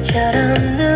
별처럼